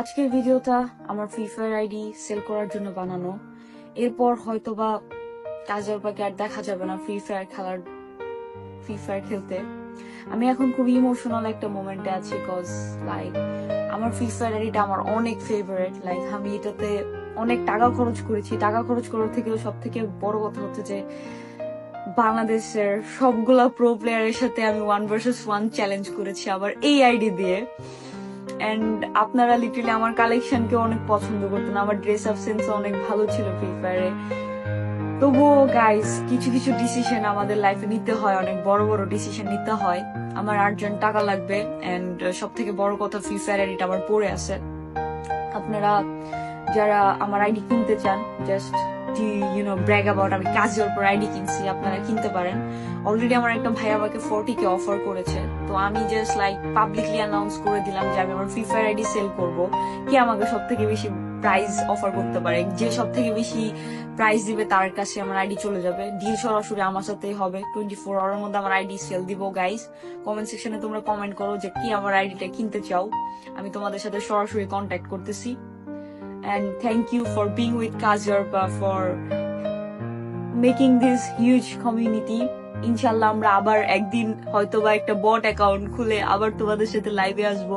আজকের ভিডিওটা আমার ফ্রি ফায়ার আইডি সেল করার জন্য বানানো। এরপর হয়তোবা কাজের পাকে আর দেখা যাবে না ফ্রি ফায়ার খেলার ফ্রি ফায়ার খেলতে। আমি এখন খুব ইমোশনাল একটা মোমেন্টে আছি কজ লাইক আমার ফ্রি ফায়ার আইডিটা আমার অনেক ফেভারিট লাইক আমি এটাতে অনেক টাকা খরচ করেছি। টাকা খরচ করার থেকেও সব থেকে বড় কথা হচ্ছে যে, বাংলাদেশের সবগুলা প্রো প্লেয়ারের সাথে আমি ওয়ান ভার্সেস ওয়ান চ্যালেঞ্জ করেছি আবার এই আইডি দিয়ে। এন্ড আপনারা লিটারালি আমার কালেকশনকে অনেক পছন্দ করতেন। আমার ড্রেস আপ সেন্স অনেক ভালো ছিল ফ্রি তবুও গাইস কিছু কিছু ডিসিশন আমাদের লাইফে নিতে হয়। অনেক বড় বড় ডিসিশন নিতে হয়। আমার আর্জেন্ট টাকা লাগবে। এন্ড সব থেকে বড় কথা ফ্রি ফায়ার আইডিটা আমার পড়ে আছে। আপনারা যারা আমার আইডি কিনতে চান just you know brag about আমি কাজের উপর আইডি কিনছি, আপনারা কিনতে পারেন। অলরেডি আমার একটা ভাই আমাকে ফোরটি কে অফার করেছে। তো আমি জাস্ট লাইক পাবলিকলি অ্যানাউন্স করে দিলাম যে আমি আমার ফ্রি ফায়ার আইডি সেল করব। কে আমাকে সব থেকে বেশি প্রাইস অফার করতে পারে? যে সব থেকে বেশি প্রাইস দিবে তার কাছে আমার আইডি চলে যাবে। ডিল সরাসরি আমার সাথেই হবে। টোয়েন্টি ফোর আওয়ারের মধ্যে আমার আইডি সেল দিব গাইস কমেন্ট সেকশনে তোমরা কমেন্ট করো যে কি আমার আইডিটা কিনতে চাও। আমি তোমাদের সাথে সরাসরি কন্ট্যাক্ট করতেছি। And thank you for being with Kazerba for making this huge community ইনশাল্লাহ আমরা আবার একদিন হয়তো বা একটা বট অ্যাকাউন্ট খুলে আবার তোমাদের সাথে লাইভে আসব